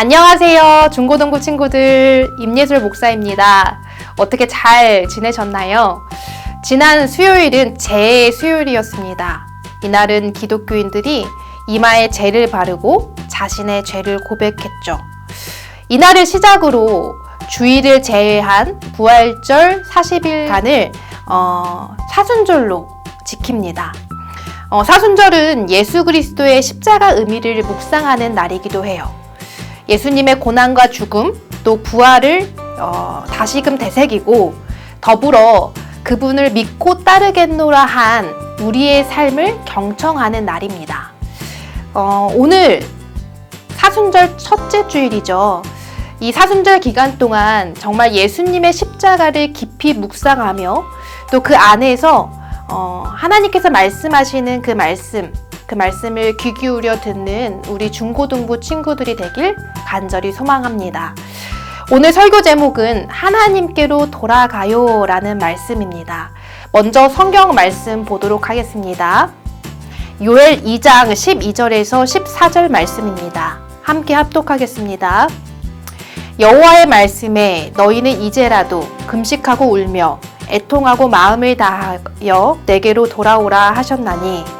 안녕하세요. 중고등부 친구들. 임예술 목사입니다. 어떻게 잘 지내셨나요? 지난 수요일은 제 수요일이었습니다. 이날은 기독교인들이 이마에 죄를 바르고 자신의 죄를 고백했죠. 이날을 시작으로 주일을 제외한 부활절 40일간을 어, 사순절로 지킵니다. 어, 사순절은 예수 그리스도의 십자가 의미를 묵상하는 날이기도 해요. 예수님의 고난과 죽음, 또 부활을 어, 다시금 되새기고 더불어 그분을 믿고 따르겠노라 한 우리의 삶을 경청하는 날입니다. 어, 오늘 사순절 첫째 주일이죠. 이 사순절 기간 동안 정말 예수님의 십자가를 깊이 묵상하며 또 그 안에서 어, 하나님께서 말씀하시는 그 말씀, 그 말씀을 귀 기울여 듣는 우리 중고등부 친구들이 되길 간절히 소망합니다. 오늘 설교 제목은 하나님께로 돌아가요 라는 말씀입니다. 먼저 성경 말씀 보도록 하겠습니다. 요엘 2장 12절에서 14절 말씀입니다. 함께 합독하겠습니다. 여호와의 말씀에 너희는 이제라도 금식하고 울며 애통하고 마음을 다하여 내게로 돌아오라 하셨나니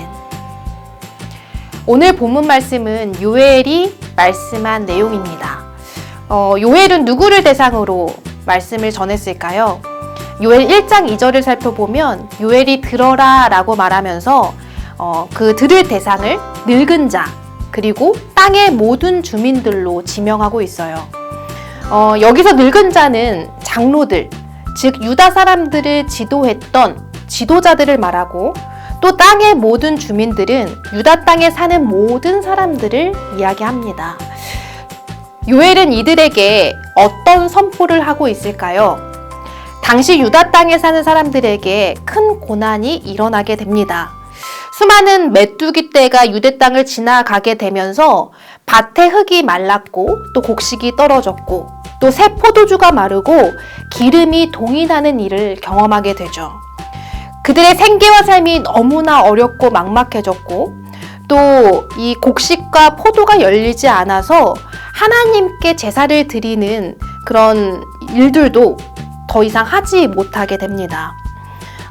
오늘 본문 말씀은 요엘이 말씀한 내용입니다. 어, 요엘은 누구를 대상으로 말씀을 전했을까요? 요엘 1장 2절을 살펴보면 요엘이 들어라 라고 말하면서 어, 그 들을 대상을 늙은 자 그리고 땅의 모든 주민들로 지명하고 있어요. 어, 여기서 늙은 자는 장로들, 즉 유다 사람들을 지도했던 지도자들을 말하고 또 땅의 모든 주민들은 유다 땅에 사는 모든 사람들을 이야기합니다. 요엘은 이들에게 어떤 선포를 하고 있을까요? 당시 유다 땅에 사는 사람들에게 큰 고난이 일어나게 됩니다. 수많은 메뚜기 떼가 유대 땅을 지나가게 되면서 밭의 흙이 말랐고 또 곡식이 떨어졌고 또 새 포도주가 마르고 기름이 동인하는 일을 경험하게 되죠. 그들의 생계와 삶이 너무나 어렵고 막막해졌고 또 이 곡식과 포도가 열리지 않아서 하나님께 제사를 드리는 그런 일들도 더 이상 하지 못하게 됩니다.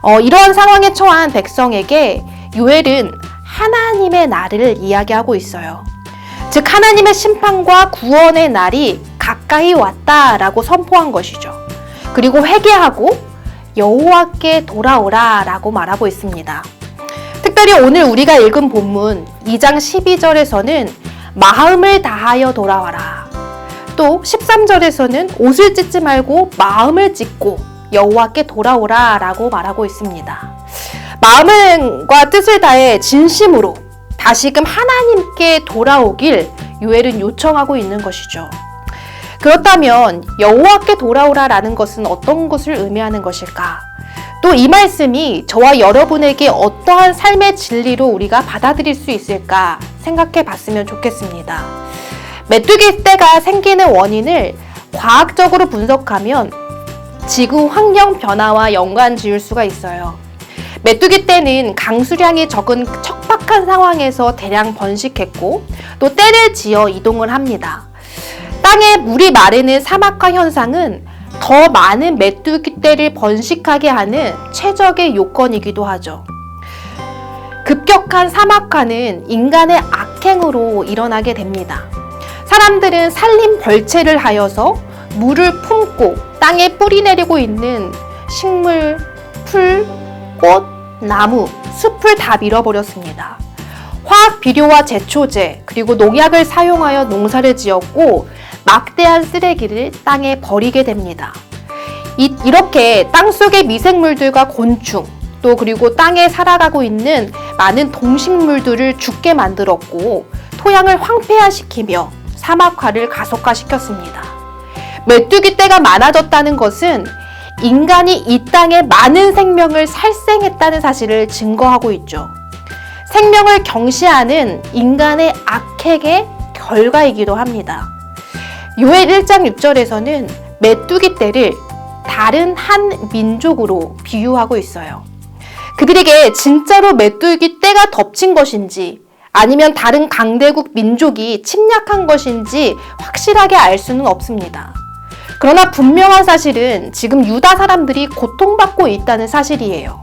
어, 이러한 상황에 처한 백성에게 요엘은 하나님의 날을 이야기하고 있어요. 즉 하나님의 심판과 구원의 날이 가까이 왔다라고 선포한 것이죠. 그리고 회개하고 여호와께 돌아오라 라고 말하고 있습니다. 특별히 오늘 우리가 읽은 본문 2장 12절에서는 마음을 다하여 돌아와라. 또 13절에서는 옷을 찢지 말고 마음을 찢고 여호와께 돌아오라 라고 말하고 있습니다. 마음과 뜻을 다해 진심으로 다시금 하나님께 돌아오길 요엘은 요청하고 있는 것이죠. 그렇다면 여호와께 돌아오라라는 것은 어떤 것을 의미하는 것일까? 또 이 말씀이 저와 여러분에게 어떠한 삶의 진리로 우리가 받아들일 수 있을까 생각해 봤으면 좋겠습니다. 메뚜기 떼가 생기는 원인을 과학적으로 분석하면 지구 환경 변화와 연관 지을 수가 있어요. 메뚜기 떼는 강수량이 적은 척박한 상황에서 대량 번식했고 또 떼를 지어 이동을 합니다. 땅에 물이 마르는 사막화 현상은 더 많은 메뚜기 떼를 번식하게 하는 최적의 요건이기도 하죠. 급격한 사막화는 인간의 악행으로 일어나게 됩니다. 사람들은 산림 벌채를 하여서 물을 품고 땅에 뿌리 내리고 있는 식물, 풀, 꽃, 나무, 숲을 다 밀어버렸습니다. 화학 비료와 제초제, 그리고 농약을 사용하여 농사를 지었고 막대한 쓰레기를 땅에 버리게 됩니다. 이, 이렇게 땅 속의 미생물들과 곤충, 또 그리고 땅에 살아가고 있는 많은 동식물들을 죽게 만들었고 토양을 황폐화시키며 사막화를 가속화시켰습니다. 메뚜기 떼가 많아졌다는 것은 인간이 이 땅에 많은 생명을 살생했다는 사실을 증거하고 있죠. 생명을 경시하는 인간의 악행의 결과이기도 합니다. 요엘 1장 6절에서는 메뚜기 떼를 다른 한 민족으로 비유하고 있어요. 그들에게 진짜로 메뚜기 떼가 덮친 것인지 아니면 다른 강대국 민족이 침략한 것인지 확실하게 알 수는 없습니다. 그러나 분명한 사실은 지금 유다 사람들이 고통받고 있다는 사실이에요.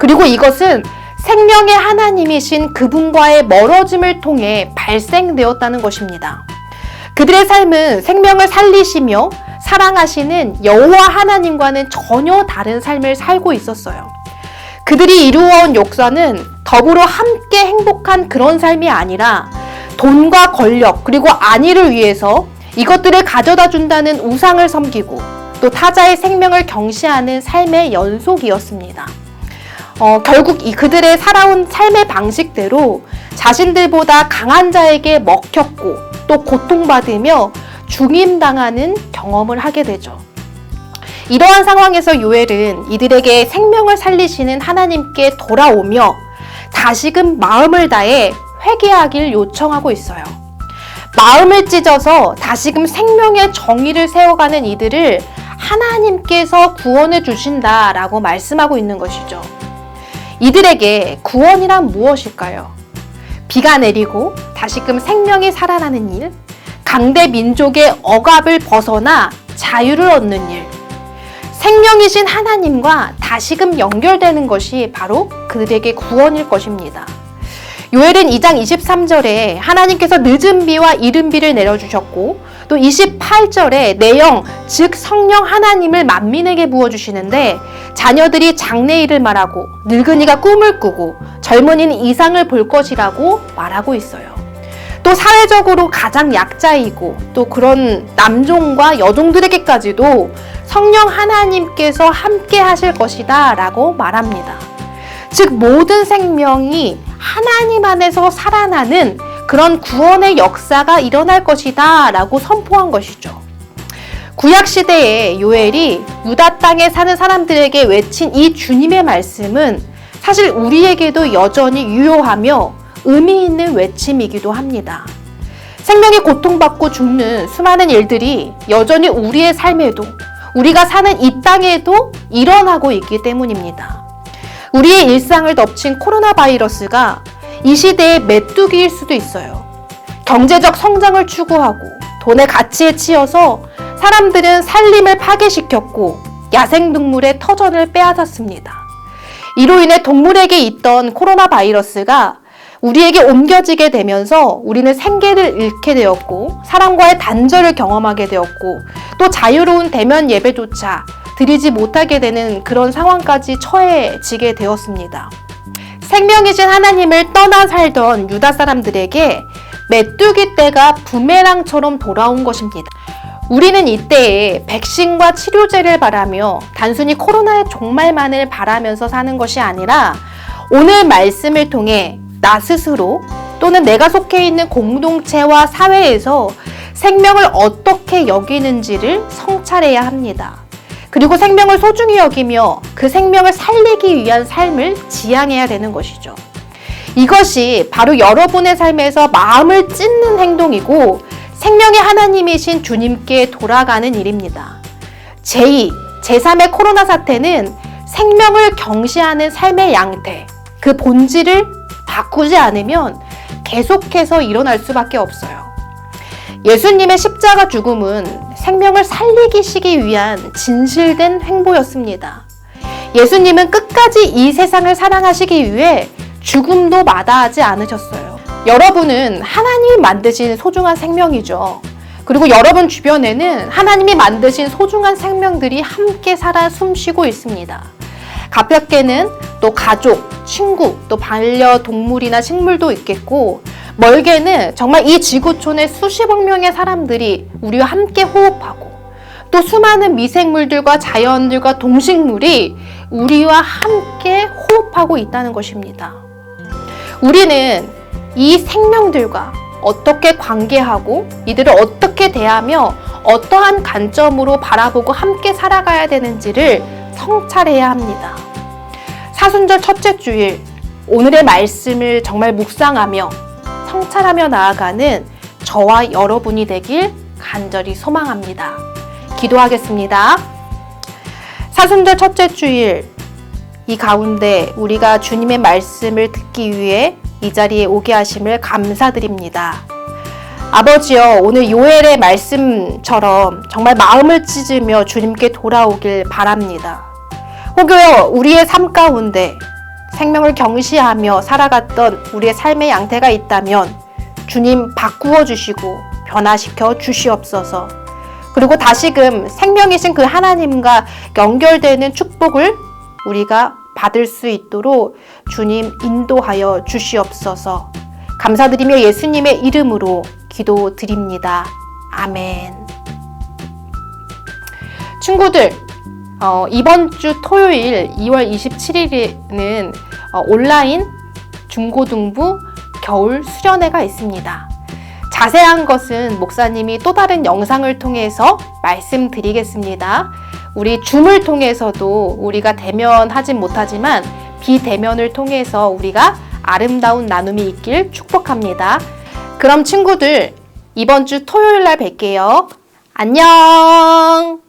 그리고 이것은 생명의 하나님이신 그분과의 멀어짐을 통해 발생되었다는 것입니다. 그들의 삶은 생명을 살리시며 사랑하시는 여호와 하나님과는 전혀 다른 삶을 살고 있었어요. 그들이 이루어온 역사는 더불어 함께 행복한 그런 삶이 아니라 돈과 권력 그리고 안위를 위해서 이것들을 가져다 준다는 우상을 섬기고 또 타자의 생명을 경시하는 삶의 연속이었습니다. 어, 결국 이 그들의 살아온 삶의 방식대로 자신들보다 강한 자에게 먹혔고 또 고통받으며 중임당하는 경험을 하게 되죠. 이러한 상황에서 요엘은 이들에게 생명을 살리시는 하나님께 돌아오며 다시금 마음을 다해 회개하길 요청하고 있어요. 마음을 찢어서 다시금 생명의 정의를 세워가는 이들을 하나님께서 구원해 주신다라고 말씀하고 있는 것이죠. 이들에게 구원이란 무엇일까요? 비가 내리고 다시금 생명이 살아나는 일, 강대 민족의 억압을 벗어나 자유를 얻는 일, 생명이신 하나님과 다시금 연결되는 것이 바로 그들에게 구원일 것입니다. 요엘은 2장 23절에 하나님께서 늦은 비와 이른 비를 내려주셨고 또 28절에 내영 즉 성령 하나님을 만민에게 부어 주시는데 자녀들이 장래일을 말하고 늙은이가 꿈을 꾸고 젊은이는 이상을 볼 것이라고 말하고 있어요. 또 사회적으로 가장 약자이고 또 그런 남종과 여종들에게까지도 성령 하나님께서 함께 하실 것이다 라고 말합니다. 즉 모든 생명이 하나님 안에서 살아나는 그런 구원의 역사가 일어날 것이다 라고 선포한 것이죠. 구약 시대에 요엘이 유다 땅에 사는 사람들에게 외친 이 주님의 말씀은 사실 우리에게도 여전히 유효하며 의미 있는 외침이기도 합니다. 생명이 고통받고 죽는 수많은 일들이 여전히 우리의 삶에도 우리가 사는 이 땅에도 일어나고 있기 때문입니다. 우리의 일상을 덮친 코로나 바이러스가 이 시대의 메뚜기일 수도 있어요. 경제적 성장을 추구하고 돈의 가치에 치여서 사람들은 살림을 파괴시켰고 야생동물의 터전을 빼앗았습니다. 이로 인해 동물에게 있던 코로나 바이러스가 우리에게 옮겨지게 되면서 우리는 생계를 잃게 되었고 사람과의 단절을 경험하게 되었고 또 자유로운 대면 예배조차 드리지 못하게 되는 그런 상황까지 처해지게 되었습니다. 생명이신 하나님을 떠나 살던 유다 사람들에게 메뚜기 떼가 부메랑처럼 돌아온 것입니다. 우리는 이때에 백신과 치료제를 바라며 단순히 코로나의 종말만을 바라면서 사는 것이 아니라 오늘 말씀을 통해 나 스스로 또는 내가 속해 있는 공동체와 사회에서 생명을 어떻게 여기는지를 성찰해야 합니다. 그리고 생명을 소중히 여기며 그 생명을 살리기 위한 삶을 지향해야 되는 것이죠. 이것이 바로 여러분의 삶에서 마음을 찢는 행동이고 생명의 하나님이신 주님께 돌아가는 일입니다. 제2, 제3의 코로나 사태는 생명을 경시하는 삶의 양태, 그 본질을 바꾸지 않으면 계속해서 일어날 수밖에 없어요. 예수님의 십자가 죽음은 생명을 살리기 시기 위한 진실된 행보였습니다. 예수님은 끝까지 이 세상을 사랑하시기 위해 죽음도 마다하지 않으셨어요. 여러분은 하나님이 만드신 소중한 생명이죠. 그리고 여러분 주변에는 하나님이 만드신 소중한 생명들이 함께 살아 숨쉬고 있습니다. 가볍게는 또 가족, 친구, 또 반려동물이나 식물도 있겠고, 멀게는 정말 이 지구촌의 수십억 명의 사람들이 우리와 함께 호흡하고, 또 수많은 미생물들과 자연들과 동식물이 우리와 함께 호흡하고 있다는 것입니다. 우리는 이 생명들과 어떻게 관계하고 이들을 어떻게 대하며 어떠한 관점으로 바라보고 함께 살아가야 되는지를 성찰해야 합니다. 사순절 첫째 주일, 오늘의 말씀을 정말 묵상하며 성찰하며 나아가는 저와 여러분이 되길 간절히 소망합니다. 기도하겠습니다. 사순절 첫째 주일, 이 가운데 우리가 주님의 말씀을 듣기 위해 이 자리에 오게 하심을 감사드립니다. 아버지여, 오늘 요엘의 말씀처럼 정말 마음을 찢으며 주님께 돌아오길 바랍니다. 혹여 우리의 삶 가운데 생명을 경시하며 살아갔던 우리의 삶의 양태가 있다면 주님 바꾸어 주시고 변화시켜 주시옵소서. 그리고 다시금 생명이신 그 하나님과 연결되는 축복을 우리가 받을 수 있도록 주님 인도하여 주시옵소서. 감사드리며 예수님의 이름으로 기도드립니다. 아멘. 친구들, 어, 이번 주 토요일 2월 27일에는 어, 온라인 중고등부 겨울 수련회가 있습니다. 자세한 것은 목사님이 또 다른 영상을 통해서 말씀드리겠습니다. 우리 줌을 통해서도 우리가 대면하진 못하지만 비대면을 통해서 우리가 아름다운 나눔이 있길 축복합니다. 그럼 친구들 이번 주 토요일 날 뵐게요. 안녕!